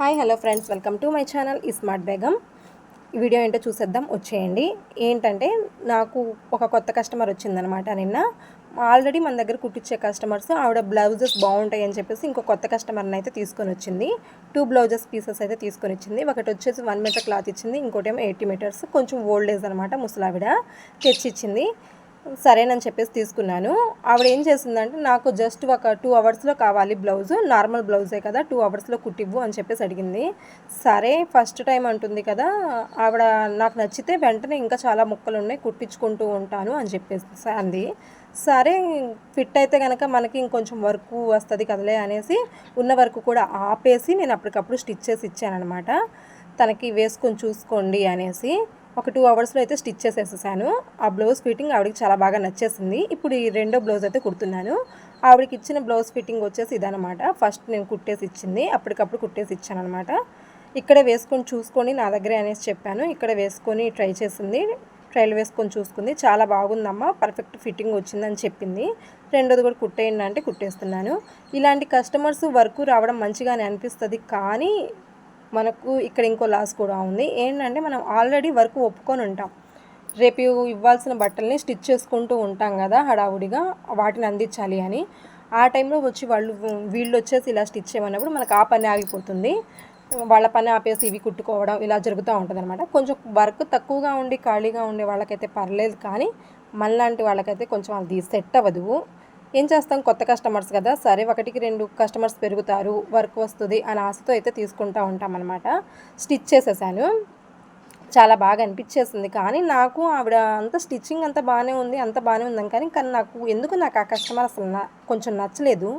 Hi hello friends. Welcome to my channel smart Begum. ఈ video ఏంటో చూసేద్దాం వచ్చేయండి. ఏంటంటే నాకు ఒక కొత్త కస్టమర్ వచ్చిందనమాట నిన్న. ఆల్రెడీ మన దగ్గర కుట్టించే కస్టమర్స్ ఆవిడ బ్లౌజెస్ బాగుంటాయి అని చెప్పేసి ఇంకో కొత్త కస్టమర్ని అయితే తీసుకొని వచ్చింది. టూ బ్లౌజెస్ పీసెస్ అయితే తీసుకొని వచ్చింది. ఒకటి వచ్చేసి వన్ మీటర్ క్లాత్ ఇచ్చింది ఇంకోటేమో ఎయిటీ మీటర్స్ కొంచెం ఓల్డ్ ఏజ్ అనమాట ముసలావిడ తెచ్చిచ్చింది. సరేనని చెప్పేసి తీసుకున్నాను. ఆవిడ ఏం చేసిందంటే నాకు జస్ట్ ఒక టూ అవర్స్లో కావాలి బ్లౌజ్ నార్మల్ బ్లౌజే కదా టూ అవర్స్లో కుట్టివ్వు అని చెప్పేసి అడిగింది. సరే ఫస్ట్ టైం అంటుంది కదా ఆవిడ నాకు నచ్చితే వెంటనే ఇంకా చాలా ముక్కలు ఉన్నాయి కుట్టించుకుంటూ ఉంటాను అని చెప్పేసి అంది. సరే ఫిట్ అయితే కనుక మనకి ఇంకొంచెం వర్క్ వస్తుంది కదలే అనేసి ఉన్న వర్క్ కూడా ఆపేసి నేను అప్పటికప్పుడు స్టిచ్ చేసి ఇచ్చానమాట తనకి వేసుకొని చూసుకోండి అనేసి ఒక టూ అవర్స్లో అయితే స్టిచ్ చేసేసాను ఆ బ్లౌజ్ ఫిట్టింగ్ ఆవిడకి చాలా బాగా నచ్చేసింది. ఇప్పుడు ఈ రెండో బ్లౌజ్ అయితే కుడుతున్నాను. ఆవిడకి ఇచ్చిన బ్లౌజ్ ఫిట్టింగ్ వచ్చేసి ఇదనమాట ఫస్ట్ నేను కుట్టేసి ఇచ్చింది. అప్పటికప్పుడు కుట్టేసి ఇచ్చాను అనమాట ఇక్కడే వేసుకొని చూసుకొని నా దగ్గరే అనేసి చెప్పాను. ఇక్కడ వేసుకొని ట్రై చేసింది. ట్రైల్ వేసుకొని చూసుకుంది. చాలా బాగుందమ్మా. పర్ఫెక్ట్ ఫిట్టింగ్ వచ్చిందని చెప్పింది. రెండోది కూడా కుట్టేయండి అంటే కుట్టేస్తున్నాను. ఇలాంటి కస్టమర్స్ వర్క్ రావడం మంచిగానే అనిపిస్తుంది. కానీ మనకు ఇక్కడ ఇంకో లాస్ కూడా ఉంది. ఏంటంటే మనం ఆల్రెడీ వర్క్ ఒప్పుకొని ఉంటాం. రేపు ఇవ్వాల్సిన బట్టల్ని స్టిచ్ చేసుకుంటూ ఉంటాం కదా హడావుడిగా వాటిని అందించాలి అని. ఆ టైంలో వచ్చి వాళ్ళు వీళ్ళు వచ్చేసి ఇలా స్టిచ్ చేయమన్నప్పుడు మనకు ఆ పని ఆగిపోతుంది. వాళ్ళ పని ఆపేసి ఇవి కుట్టుకోవడం ఇలా జరుగుతూ ఉంటుంది అనమాట కొంచెం వర్క్ తక్కువగా ఉండి ఖాళీగా ఉండే వాళ్ళకైతే పర్లేదు కానీ మనలాంటి వాళ్ళకైతే కొంచెం అది సెట్ అవ్వదు. ఏం చేస్తాం? కొత్త కస్టమర్స్ కదా సరే ఒకటికి రెండు కస్టమర్స్ పెరుగుతారు వర్క్ వస్తుంది అని ఆశతో అయితే తీసుకుంటూ ఉంటాం అనమాట స్టిచ్ చేసేసాను. చాలా బాగా అనిపించేసింది. కానీ నాకు ఆవిడ అంత స్టిచ్చింగ్ అంత బాగానే ఉంది అంత బాగానే ఉందని కానీ కానీ నాకు ఎందుకు నాకు ఆ కస్టమర్ అసలు కొంచెం నచ్చలేదు.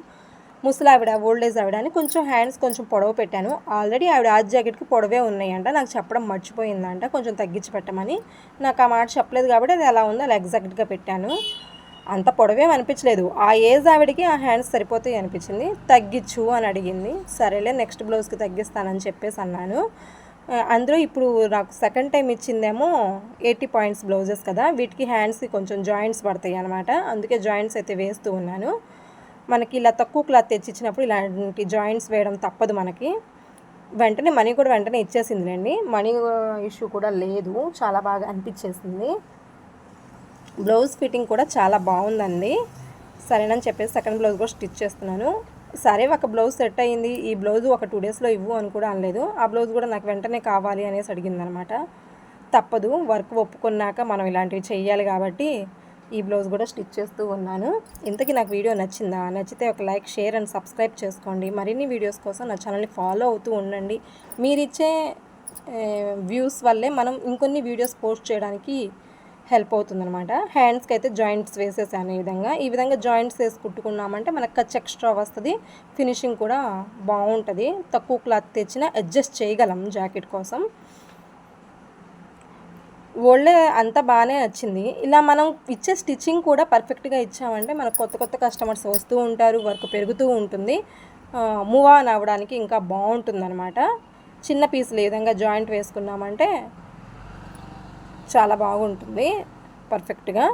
ముసలి ఆవిడ ఓల్డ్ ఏజ్ ఆవిడ అని కొంచెం హ్యాండ్స్ కొంచెం పొడవ పెట్టాను. ఆల్రెడీ ఆవిడ ఆ జాకెట్కి పొడవే ఉన్నాయంట. నాకు చెప్పడం మర్చిపోయిందంట. కొంచెం తగ్గించి పెట్టమని. నాకు ఆ మాట చెప్పలేదు కాబట్టి అది ఎలా ఉందో అలా ఎగ్జాక్ట్గా పెట్టాను. అంత పొడవేం అనిపించలేదు. ఆ ఏజ్ ఆవిడకి ఆ హ్యాండ్స్ సరిపోతాయి అనిపించింది. తగ్గించు అని అడిగింది. సరేలే నెక్స్ట్ బ్లౌజ్కి తగ్గిస్తానని చెప్పేసి అన్నాను. అందులో ఇప్పుడు నాకు సెకండ్ టైం ఇచ్చిందేమో ఎయిటీ పాయింట్స్ బ్లౌజెస్ కదా. వీటికి హ్యాండ్స్కి కొంచెం జాయింట్స్ పడతాయి అనమాట అందుకే జాయింట్స్ అయితే వేస్తూ ఉన్నాను. మనకి ఇలా తక్కువ క్లాత్ తెచ్చిచ్చినప్పుడు ఇలాంటి జాయింట్స్ వేయడం తప్పదు మనకి. వెంటనే మనీ కూడా వెంటనే ఇచ్చేసిందిలేండి. మనీ ఇష్యూ కూడా లేదు. చాలా బాగా అనిపించేసింది. బ్లౌజ్ ఫిట్టింగ్ కూడా చాలా బాగుందండి. సరేనని చెప్పేసి సెకండ్ బ్లౌజ్ కూడా స్టిచ్ చేస్తున్నాను. సరే ఒక బ్లౌజ్ సెట్ అయ్యింది ఈ బ్లౌజ్ ఒక టూ డేస్లో ఇవ్వు అని కూడా అనలేదు. ఆ బ్లౌజ్ కూడా నాకు వెంటనే కావాలి అనేసి అడిగిందనమాట. తప్పదు వర్క్ ఒప్పుకున్నాక మనం ఇలాంటివి చేయాలి కాబట్టి ఈ బ్లౌజ్ కూడా స్టిచ్ చేస్తూ ఉన్నాను. ఇంతకీ నాకు వీడియో నచ్చిందా? నచ్చితే ఒక లైక్ షేర్ అండ్ సబ్స్క్రైబ్ చేసుకోండి. మరిన్ని వీడియోస్ కోసం నా ఛానల్ని ఫాలో అవుతూ ఉండండి. మీరిచ్చే వ్యూస్ వల్లే మనం ఇంకొన్ని వీడియోస్ పోస్ట్ చేయడానికి హెల్ప్ అవుతుందనమాట హ్యాండ్స్కి అయితే జాయింట్స్ వేసేసాను ఈ విధంగా. ఈ విధంగా జాయింట్స్ వేసి కుట్టుకున్నామంటే మనకు ఖర్చు ఎక్స్ట్రా వస్తుంది. ఫినిషింగ్ కూడా బాగుంటుంది. తక్కువ క్లాత్ తెచ్చిన అడ్జస్ట్ చేయగలం జాకెట్ కోసం. ఓల్డ్ అంతా బాగానే వచ్చింది ఇలా మనం ఇచ్చే స్టిచ్చింగ్ కూడా పర్ఫెక్ట్గా ఇచ్చామంటే మనకు కొత్త కొత్త కస్టమర్స్ వస్తూ ఉంటారు వర్క్ పెరుగుతూ ఉంటుంది. మూవ్ ఆన్ అవ్వడానికి ఇంకా బాగుంటుంది అనమాట చిన్న పీసులు ఏ విధంగా జాయింట్ వేసుకున్నామంటే చాలా బాగుంటుంది. పర్ఫెక్ట్గా.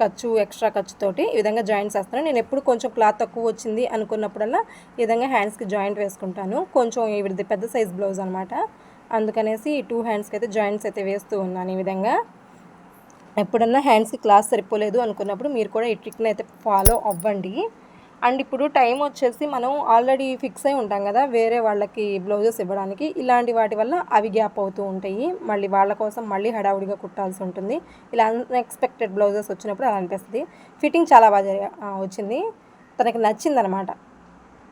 ఖర్చు ఎక్స్ట్రా ఖర్చుతోటి ఈ విధంగా జాయింట్స్ వేస్తాను నేను ఎప్పుడు కొంచెం క్లాత్ తక్కువ వచ్చింది అనుకున్నప్పుడల్లా ఈ విధంగా హ్యాండ్స్కి జాయింట్ వేసుకుంటాను. కొంచెం ఇవిడిది పెద్ద సైజ్ బ్లౌజ్ అనమాట. అందుకనేసి టూ హ్యాండ్స్కి అయితే జాయింట్స్ అయితే వేస్తూ ఉన్నాను ఈ విధంగా. ఎప్పుడన్నా హ్యాండ్స్కి క్లాస్ సరిపోలేదు అనుకున్నప్పుడు మీరు కూడా ఈ ట్రిక్ని అయితే ఫాలో అవ్వండి. అండ్ ఇప్పుడు టైం వచ్చేసి మనం ఆల్రెడీ ఫిక్స్ అయి ఉంటాం కదా వేరే వాళ్ళకి బ్లౌజెస్ ఇవ్వడానికి. ఇలాంటి వాటి వల్ల అవి గ్యాప్ అవుతూ ఉంటాయి. మళ్ళీ వాళ్ళ కోసం మళ్ళీ హడావుడిగా కుట్టాల్సి ఉంటుంది. ఇలా అన్ఎక్స్పెక్టెడ్ బ్లౌజెస్ వచ్చినప్పుడు అలా అనిపిస్తుంది. ఫిట్టింగ్ చాలా బాగా వచ్చింది. తనకి నచ్చిందనమాట.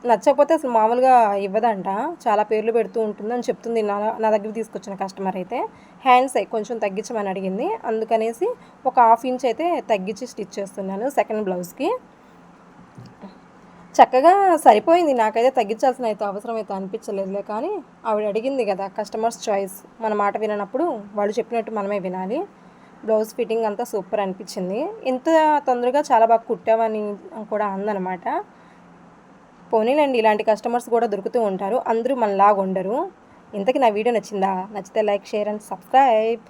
నచ్చకపోతే అసలు మామూలుగా ఇవ్వదంట. చాలా పేర్లు పెడుతూ ఉంటుంది అని చెప్తుంది నా నా దగ్గర తీసుకొచ్చిన కస్టమర్ అయితే. హ్యాండ్స్ కొంచెం తగ్గించమని అడిగింది. అందుకనేసి ఒక హాఫ్ ఇంచ్ అయితే తగ్గించి స్టిచ్ చేస్తున్నాను సెకండ్ బ్లౌజ్కి. చక్కగా సరిపోయింది. నాకైతే తగ్గించాల్సిన అయితే అవసరం అయితే అనిపించలేదులే. కానీ ఆవిడ అడిగింది కదా కస్టమర్స్ చాయిస్. మన మాట వినప్పుడు వాళ్ళు చెప్పినట్టు మనమే వినాలి. బ్లౌజ్ ఫిట్టింగ్ అంతా సూపర్ అనిపించింది. ఇంత తొందరగా చాలా బాగా కుట్టావని కూడా అందనమాట. పోనీలండి ఇలాంటి కస్టమర్స్ కూడా దొరుకుతూ ఉంటారు. అందరూ మనలాగా ఉండరు. ఇంతకీ నా వీడియో నచ్చిందా? నచ్చితే లైక్ షేర్ అండ్ సబ్స్క్రైబ్.